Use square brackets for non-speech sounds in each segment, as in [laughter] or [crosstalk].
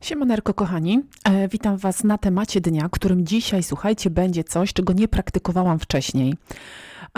Siemaneczko kochani, e, witam Was na temacie dnia, którym dzisiaj, słuchajcie, będzie coś, czego nie praktykowałam wcześniej.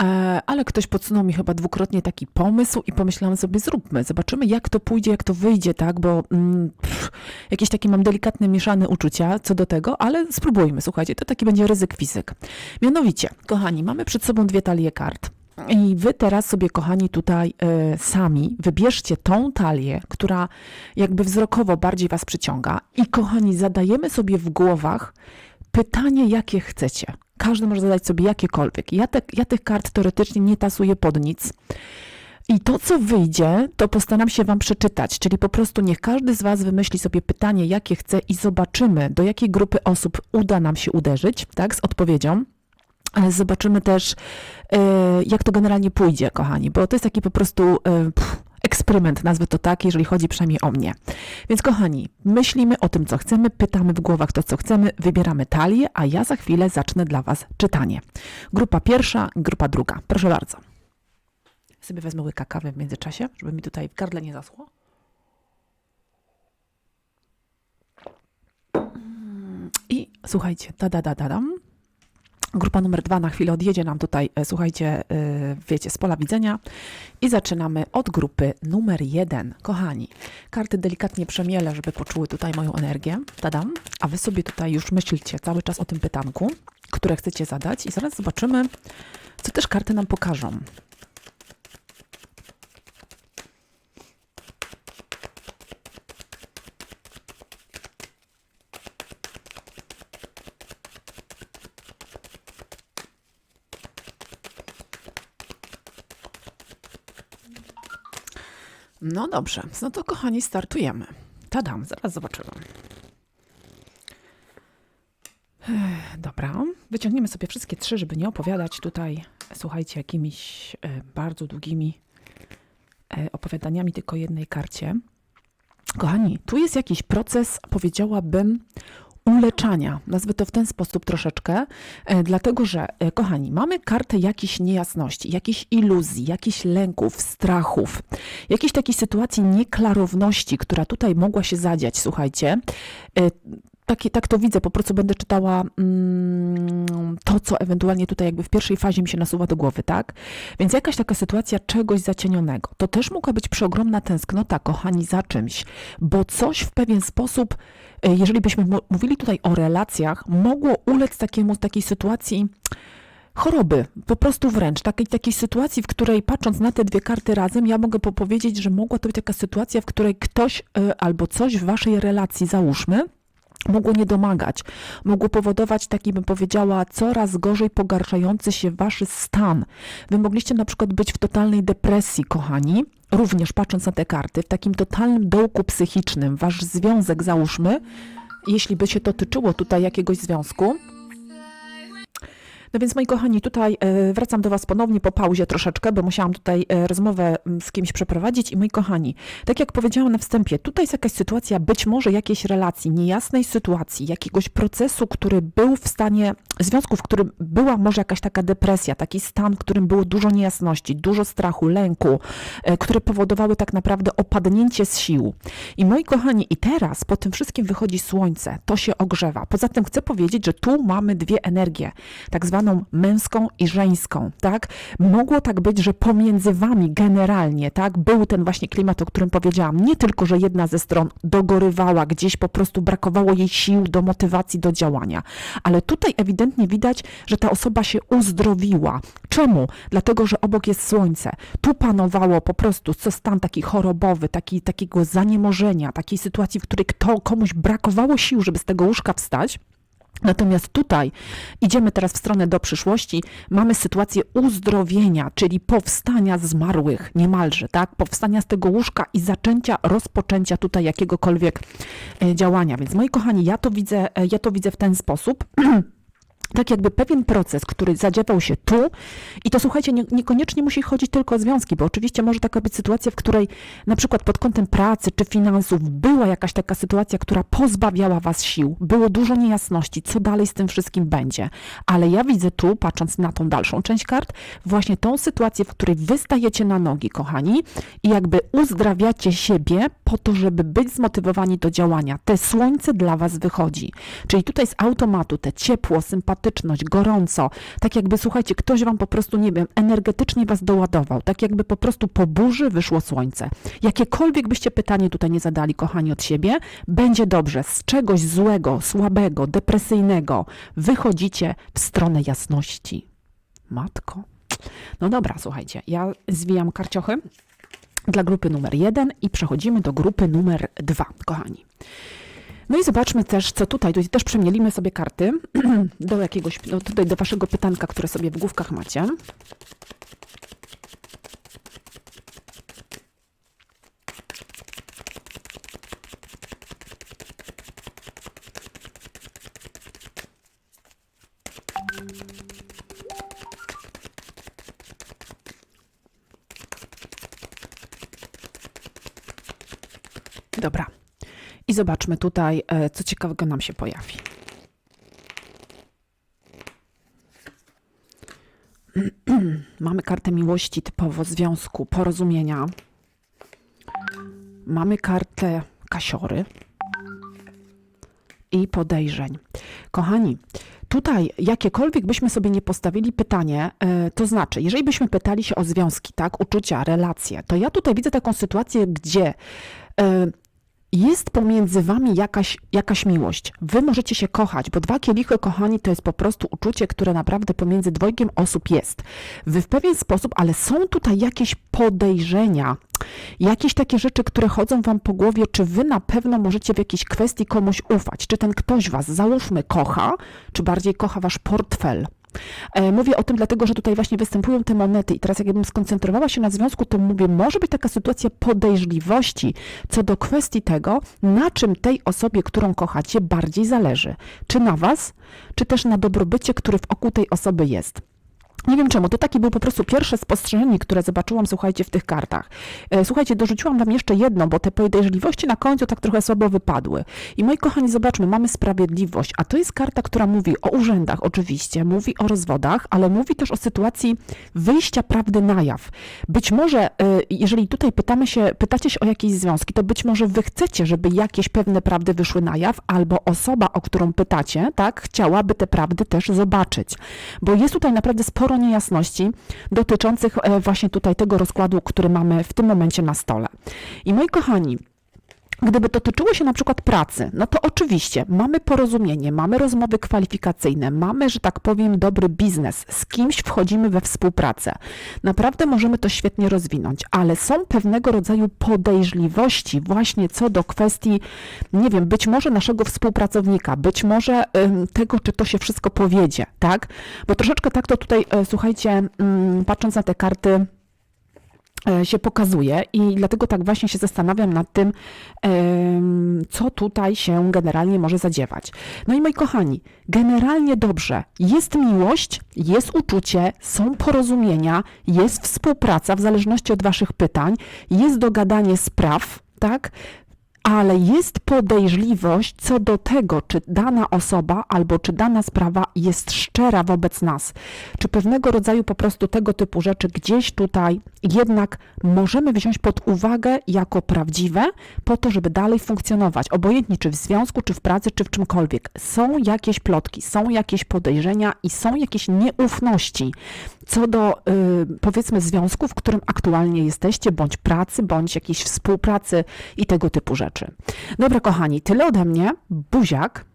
E, ale ktoś podsunął mi chyba dwukrotnie taki pomysł i pomyślałam sobie, zróbmy, zobaczymy jak to pójdzie, jak to wyjdzie, tak, bo mm, pff, jakieś takie mam delikatne, mieszane uczucia co do tego, ale spróbujmy, słuchajcie, to taki będzie ryzyk fizyk. Mianowicie, kochani, mamy przed sobą dwie talie kart. I wy teraz sobie, kochani, tutaj e, sami wybierzcie tą talię, która jakby wzrokowo bardziej was przyciąga. I kochani, zadajemy sobie w głowach pytanie, jakie chcecie. Każdy może zadać sobie jakiekolwiek. Ja, te, ja tych kart teoretycznie nie tasuję pod nic. I to, co wyjdzie, to postaram się Wam przeczytać, czyli po prostu niech każdy z Was wymyśli sobie pytanie, jakie chce i zobaczymy, do jakiej grupy osób uda nam się uderzyć, tak, z odpowiedzią. Zobaczymy też, e, jak to generalnie pójdzie, kochani, bo to jest taki po prostu e, pff, eksperyment, nazwę to tak, jeżeli chodzi przynajmniej o mnie. Więc, kochani, myślimy o tym, co chcemy, pytamy w głowach to, co chcemy, wybieramy talię, a ja za chwilę zacznę dla Was czytanie. Grupa pierwsza, grupa druga. Proszę bardzo. Sobie wezmę łyka kawy w międzyczasie, żeby mi tutaj w gardle nie zaschło. I słuchajcie, da da da da. Grupa numer dwa na chwilę odjedzie nam tutaj, e, słuchajcie, e, wiecie, z pola widzenia. I zaczynamy od grupy numer jeden. Kochani, karty delikatnie przemielę, żeby poczuły tutaj moją energię. Tadam. A wy sobie tutaj już myślcie cały czas o tym pytanku, które chcecie zadać i zaraz zobaczymy, co też karty nam pokażą. No dobrze, no to kochani, startujemy. Tadam, zaraz zobaczymy. Dobra, wyciągniemy sobie wszystkie trzy, żeby nie opowiadać tutaj, słuchajcie, jakimiś e, bardzo długimi e, opowiadaniami tylko jednej karcie. Kochani, tu jest jakiś proces, powiedziałabym, uleczania. Nazwę to w ten sposób troszeczkę, e, dlatego że, e, kochani, mamy kartę jakichś niejasności, jakichś iluzji, jakichś lęków, strachów, jakiejś takiej sytuacji nieklarowności, która tutaj mogła się zadziać, słuchajcie. Takie, tak to widzę, po prostu będę czytała mm, to, co ewentualnie tutaj jakby w pierwszej fazie mi się nasuwa do głowy, tak? Więc jakaś taka sytuacja czegoś zacienionego. To też mogła być przeogromna tęsknota, kochani, za czymś, bo coś w pewien sposób, e, jeżeli byśmy mówili tutaj o relacjach, mogło ulec takiemu, takiej sytuacji choroby, po prostu wręcz, takiej, takiej sytuacji, w której patrząc na te dwie karty razem, ja mogę powiedzieć, że mogła to być taka sytuacja, w której ktoś e, albo coś w waszej relacji, załóżmy, mogło nie domagać, mogło powodować taki, bym powiedziała, coraz gorzej pogarszający się wasz stan. Wy mogliście na przykład być w totalnej depresji, kochani, również patrząc na te karty, w takim totalnym dołku psychicznym. Wasz związek, załóżmy, jeśli by się to tyczyło tutaj jakiegoś związku, no więc moi kochani, tutaj e, wracam do Was ponownie po pauzie troszeczkę, bo musiałam tutaj e, rozmowę m, z kimś przeprowadzić. I moi kochani, tak jak powiedziałam na wstępie, tutaj jest jakaś sytuacja, być może jakiejś relacji, niejasnej sytuacji, jakiegoś procesu, który był w stanie, związku, w którym była może jakaś taka depresja, taki stan, w którym było dużo niejasności, dużo strachu, lęku, e, które powodowały tak naprawdę opadnięcie z sił. I moi kochani, i teraz po tym wszystkim wychodzi słońce, to się ogrzewa. Poza tym chcę powiedzieć, że tu mamy dwie energie, tak zwaną męską i żeńską, tak? Mogło tak być, że pomiędzy wami generalnie, tak, był ten właśnie klimat, o którym powiedziałam. Nie tylko, że jedna ze stron dogorywała, gdzieś po prostu brakowało jej sił do motywacji do działania, ale tutaj ewidentnie widać, że ta osoba się uzdrowiła. Czemu? Dlatego, że obok jest słońce. Tu panowało po prostu stan taki chorobowy, taki, takiego zaniemożenia, takiej sytuacji, w której kto, komuś brakowało sił, żeby z tego łóżka wstać. Natomiast tutaj idziemy teraz w stronę do przyszłości, mamy sytuację uzdrowienia, czyli powstania zmarłych niemalże, tak? Powstania z tego łóżka i zaczęcia, rozpoczęcia tutaj jakiegokolwiek e, działania. Więc moi kochani, ja to widzę, e, ja to widzę w ten sposób. [clears throat] tak jakby pewien proces, który zadziewał się tu i to słuchajcie, nie, niekoniecznie musi chodzić tylko o związki, bo oczywiście może taka być sytuacja, w której na przykład pod kątem pracy czy finansów była jakaś taka sytuacja, która pozbawiała was sił, było dużo niejasności, co dalej z tym wszystkim będzie, ale ja widzę tu, patrząc na tą dalszą część kart, właśnie tą sytuację, w której wy stajecie na nogi, kochani, i jakby uzdrawiacie siebie po to, żeby być zmotywowani do działania. Te słońce dla was wychodzi, czyli tutaj z automatu te ciepło, gorąco, tak jakby, słuchajcie, ktoś wam po prostu, nie wiem, energetycznie was doładował, tak jakby po prostu po burzy wyszło słońce. Jakiekolwiek byście pytanie tutaj nie zadali, kochani, od siebie, będzie dobrze. Z czegoś złego, słabego, depresyjnego wychodzicie w stronę jasności. Matko. No dobra, słuchajcie, ja zwijam karciochy dla grupy numer jeden i przechodzimy do grupy numer dwa, kochani. No i zobaczmy też, co tutaj. Tutaj też przemielimy sobie karty [clears throat] do jakiegoś, no tutaj do waszego pytanka, które sobie w główkach macie. Dobra. I zobaczmy tutaj, e, co ciekawego nam się pojawi. [clears throat] Mamy kartę miłości typowo związku, porozumienia. Mamy kartę kasiory i podejrzeń. Kochani, tutaj jakiekolwiek byśmy sobie nie postawili pytanie, e, to znaczy, jeżeli byśmy pytali się o związki, tak, uczucia, relacje, to ja tutaj widzę taką sytuację, gdzie e, jest pomiędzy wami jakaś, jakaś miłość. Wy możecie się kochać, bo dwa kielichy, kochani, to jest po prostu uczucie, które naprawdę pomiędzy dwojgiem osób jest. Wy w pewien sposób, ale są tutaj jakieś podejrzenia, jakieś takie rzeczy, które chodzą wam po głowie, czy wy na pewno możecie w jakiejś kwestii komuś ufać, czy ten ktoś was, załóżmy, kocha, czy bardziej kocha wasz portfel. E, mówię o tym dlatego, że tutaj właśnie występują te monety i teraz jakbym skoncentrowała się na związku, to mówię, może być taka sytuacja podejrzliwości co do kwestii tego, na czym tej osobie, którą kochacie, bardziej zależy. Czy na was, czy też na dobrobycie, który wokół tej osoby jest. Nie wiem czemu, to takie było po prostu pierwsze spostrzeżenie, które zobaczyłam, słuchajcie, w tych kartach. E, słuchajcie, dorzuciłam wam jeszcze jedno, bo te podejrzliwości na końcu tak trochę słabo wypadły. I moi kochani, zobaczmy, mamy sprawiedliwość, a to jest karta, która mówi o urzędach oczywiście, mówi o rozwodach, ale mówi też o sytuacji wyjścia prawdy na jaw. Być może, e, jeżeli tutaj pytamy się, pytacie się o jakieś związki, to być może wy chcecie, żeby jakieś pewne prawdy wyszły na jaw, albo osoba, o którą pytacie, tak, chciałaby te prawdy też zobaczyć. Bo jest tutaj naprawdę sporo sporo niejasności dotyczących e, właśnie tutaj tego rozkładu, który mamy w tym momencie na stole. I moi kochani, Gdyby to tyczyło się na przykład pracy, no to oczywiście mamy porozumienie, mamy rozmowy kwalifikacyjne, mamy, że tak powiem, dobry biznes, z kimś wchodzimy we współpracę. Naprawdę możemy to świetnie rozwinąć, ale są pewnego rodzaju podejrzliwości właśnie co do kwestii, nie wiem, być może naszego współpracownika, być może tego, czy to się wszystko powiedzie, tak? Bo troszeczkę tak to tutaj, y, słuchajcie, y, patrząc na te karty, E, się pokazuje i dlatego tak właśnie się zastanawiam nad tym, co tutaj się generalnie może zadziewać. No i moi kochani, generalnie dobrze, jest miłość, jest uczucie, są porozumienia, jest współpraca w zależności od waszych pytań, jest dogadanie spraw, tak? Ale jest podejrzliwość co do tego, czy dana osoba albo czy dana sprawa jest szczera wobec nas, czy pewnego rodzaju po prostu tego typu rzeczy gdzieś tutaj jednak możemy wziąć pod uwagę jako prawdziwe, po to, żeby dalej funkcjonować, obojętnie czy w związku, czy w pracy, czy w czymkolwiek. Są jakieś plotki, są jakieś podejrzenia i są jakieś nieufności co do y, powiedzmy związku, w którym aktualnie jesteście, bądź pracy, bądź jakiejś współpracy i tego typu rzeczy. Dobra, kochani, tyle ode mnie. Buziak.